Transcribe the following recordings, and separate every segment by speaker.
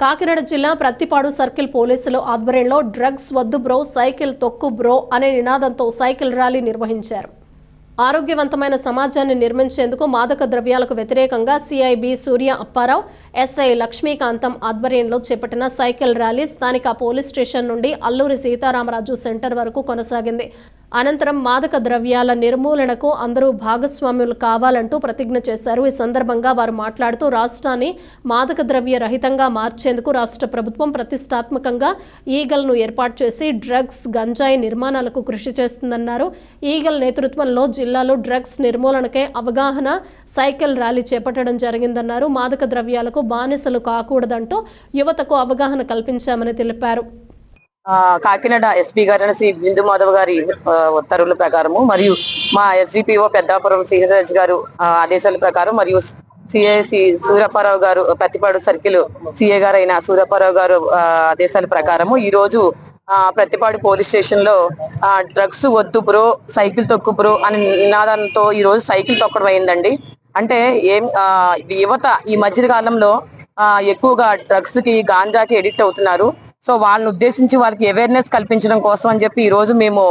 Speaker 1: కాకినాడ జిల్లా ప్రత్తిపాడు సర్కిల్ పోలీసుల ఆధ్వర్యంలో డ్రగ్స్ వద్దు బ్రో సైకిల్ తొక్కు బ్రో అనే నినాదంతో సైకిల్ ర్యాలీ నిర్వహించారు. ఆరోగ్యవంతమైన సమాజాన్ని నిర్మించేందుకు మాదక ద్రవ్యాలకు వ్యతిరేకంగా సిఐబి సూర్య అప్పారావు ఎస్ఐ లక్ష్మీకాంతం ఆధ్వర్యంలో చేపట్టిన సైకిల్ ర్యాలీ స్థానిక పోలీస్ స్టేషన్ నుండి అల్లూరి సీతారామరాజు సెంటర్ వరకు కొనసాగింది. అనంతరం మాదక ద్రవ్యాల నిర్మూలనకు అందరూ భాగస్వాములు కావాలంటూ ప్రతిజ్ఞ చేశారు. ఈ సందర్భంగా వారు మాట్లాడుతూ రాష్ట్రాన్ని మాదక ద్రవ్య రహితంగా మార్చేందుకు రాష్ట్ర ప్రభుత్వం ప్రతిష్టాత్మకంగా ఈగల్ను ఏర్పాటు చేసి డ్రగ్స్ గంజాయి నిర్మాణాలకు కృషి చేస్తుందన్నారు. ఈగల్ నేతృత్వంలో జిల్లాలో డ్రగ్స్ నిర్మూలనకే అవగాహన సైకిల్ ర్యాలీ చేపట్టడం జరిగిందన్నారు. మాదక ద్రవ్యాలకు బానిసలు కాకూడదంటూ యువతకు అవగాహన కల్పించామని తెలిపారు.
Speaker 2: ఆ, కాకినాడ ఎస్పీ గారైన శ్రీ బిందు మాధవ్ గారి ఉత్తర్వుల ప్రకారము మరియు మా ఎస్డిపిఓ పెద్దాపురం శ్రీహరాజ్ గారు ఆదేశాల ప్రకారం మరియు సిఐసి సూర్యప్పారావు గారు ప్రతిపాడు సర్కిల్ సిఏ గారైన అయిన సూర్యప్పారావు గారు ఆదేశాల ప్రకారము ఈ రోజు ప్రతిపాడు పోలీస్ స్టేషన్లో డ్రగ్స్ వద్దు బ్రో సైకిల్ తొక్కు బ్రో అని నినాదంతో ఈ రోజు సైకిల్ తొక్కడం అయిందండి. అంటే ఏం యువత ఈ మధ్య కాలంలో ఎక్కువగా డ్రగ్స్కి గాంజాకి ఎడిక్ట్ అవుతున్నారు. సో వాళ్ళని ఉద్దేశించి వాళ్ళకి అవేర్నెస్ కల్పించడం కోసం అని చెప్పి ఈ రోజు మేము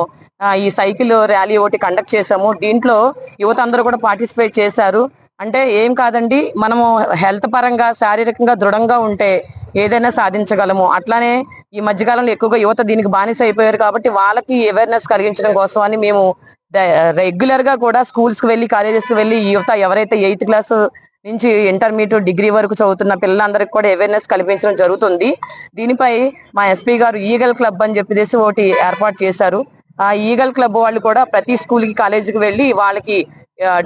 Speaker 2: ఈ సైకిల్ ర్యాలీ ఒకటి కండక్ట్ చేసాము దీంట్లో యువత అందరూ కూడా పార్టిసిపేట్ చేశారు. అంటే ఏం కాదండి మనము హెల్త్ పరంగా శారీరకంగా దృఢంగా ఉంటే ఏదైనా సాధించగలము. అట్లానే ఈ మధ్యకాలంలో ఎక్కువగా యువత దీనికి బానిస అయిపోయారు కాబట్టి వాళ్ళకి అవేర్నెస్ కలిగించడం కోసం అని మేము రెగ్యులర్గా కూడా స్కూల్స్కి వెళ్ళి కాలేజెస్కి వెళ్ళి యువత ఎవరైతే ఎయిత్ క్లాస్ నుంచి ఇంటర్మీడియట్ డిగ్రీ వరకు చదువుతున్న పిల్లలందరికీ కూడా అవేర్నెస్ కల్పించడం జరుగుతుంది. దీనిపై మా ఎస్పీ గారు ఈగల్ క్లబ్ అని చెప్పేసి ఒకటి ఏర్పాటు చేశారు. ఆ ఈగల్ క్లబ్ వాళ్ళు కూడా ప్రతి స్కూల్కి కాలేజీకి వెళ్ళి వాళ్ళకి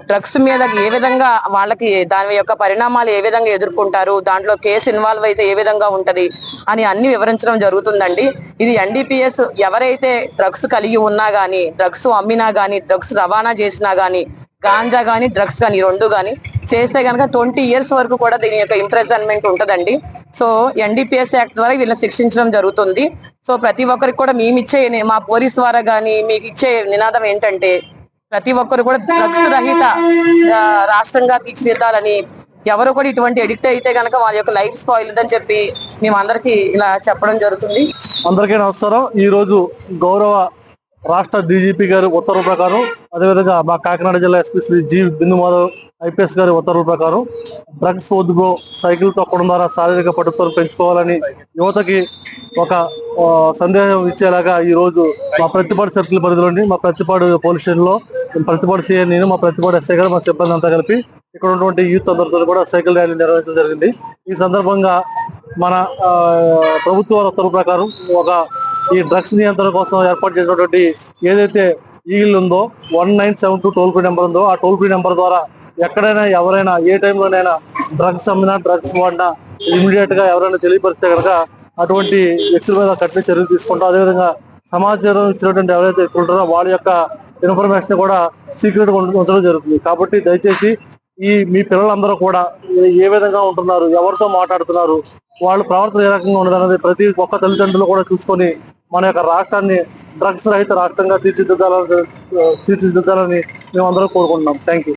Speaker 2: డ్రగ్స్ మీద ఏ విధంగా వాళ్ళకి దాని యొక్క పరిణామాలు ఏ విధంగా ఎదుర్కొంటారు? దాంట్లో కేసు ఇన్వాల్వ్ అయితే ఏ విధంగా ఉంటది? అని అన్ని వివరించడం జరుగుతుందండి. ఇది ఎన్డీపీఎస్ ఎవరైతే డ్రగ్స్ కలిగి ఉన్నా గానీ డ్రగ్స్ అమ్మినా గానీ డ్రగ్స్ రవాణా చేసినా గానీ గాంజా గానీ డ్రగ్స్ గానీ రెండు గానీ చేస్తే కనుక ట్వంటీ ఇయర్స్ వరకు కూడా దీని యొక్క ఇంప్రెజన్మెంట్ ఉంటదండి. సో ఎన్డీపీఎస్ యాక్ట్ ద్వారా వీళ్ళని శిక్షించడం జరుగుతుంది. సో ప్రతి ఒక్కరికి కూడా మేము ఇచ్చే మా పోలీస్ ద్వారా గానీ మీకు ఇచ్చే నినాదం ఏంటంటే ప్రతి ఒక్కరు కూడా డ్రగ్స్ రహిత రాష్ట్రంగా తీర్చిదిద్దాలని ఎవరు కూడా ఇటువంటి ఎడిక్ట్ అయితే కనుక వాళ్ళ యొక్క లైఫ్ స్పాయిల్ అని చెప్పి మేము అందరికి ఇలా చెప్పడం జరుగుతుంది.
Speaker 3: అందరికీ నమస్కారం. ఈ రోజు గౌరవ రాష్ట్ర డీజీపీ గారి ఉత్తర్వుల ప్రకారం అదేవిధంగా మా కాకినాడ జిల్లా SP Shri G Bindu Madhav IPS గారి ఉత్తర్వుల ప్రకారం డ్రగ్స్ వద్దుకో సైకిల్ తొక్కడం ద్వారా శారీరక పట్టుదలను పెంచుకోవాలని యువతకి ఒక సందేహం ఇచ్చేలాగా ఈ రోజు మా ప్రతిపాడు సర్కిల్ పరిధిలోని మా ప్రతిపాడు పోలీస్ స్టేషన్లో ప్రతిపాడు సీఎం నేను మా ప్రతిపాడు ఎస్ఐ గారు మా సిబ్బంది అంతా కలిపి ఇక్కడ ఉన్నటువంటి యూత్ అందరితో కూడా సైకిల్ ర్యాలీ నిర్వహించడం జరిగింది. ఈ సందర్భంగా మన ప్రభుత్వ ఉత్తర్వు ప్రకారం ఒక ఈ డ్రగ్స్ నియంత్రణ కోసం ఏర్పాటు చేసినటువంటి ఏదైతే ఈగిల్ ఉందో one nine seven two toll free number ఉందో ఆ టోల్ ఫ్రీ నెంబర్ ద్వారా ఎక్కడైనా ఎవరైనా ఏ టైంలోనైనా డ్రగ్స్ అమ్మినా డ్రగ్స్ వాడినా ఇమీడియట్గా ఎవరైనా తెలియపరిస్తే కనుక అటువంటి వ్యక్తుల మీద కఠిన చర్యలు తీసుకుంటాం అదేవిధంగా సమాచారం ఇచ్చినటువంటి ఎవరైతే వ్యక్తులు ఉంటారో వాళ్ళ యొక్క ఇన్ఫర్మేషన్ కూడా సీక్రెట్ ఉంచడం జరుగుతుంది. కాబట్టి దయచేసి ఈ మీ పిల్లలందరూ కూడా ఏ- విధంగా ఉంటున్నారు ఎవరితో మాట్లాడుతున్నారు వాళ్ళ ప్రవర్తన ఏ రకంగా ఉన్నదన్నది ప్రతి ఒక్క తల్లిదండ్రులు కూడా చూసుకొని మన యొక్క రాష్ట్రాన్ని డ్రగ్స్ రహిత రాష్ట్రంగా తీర్చిదిద్దాలని తీర్చిదిద్దాలని మేము కోరుకుంటున్నాం. Thank you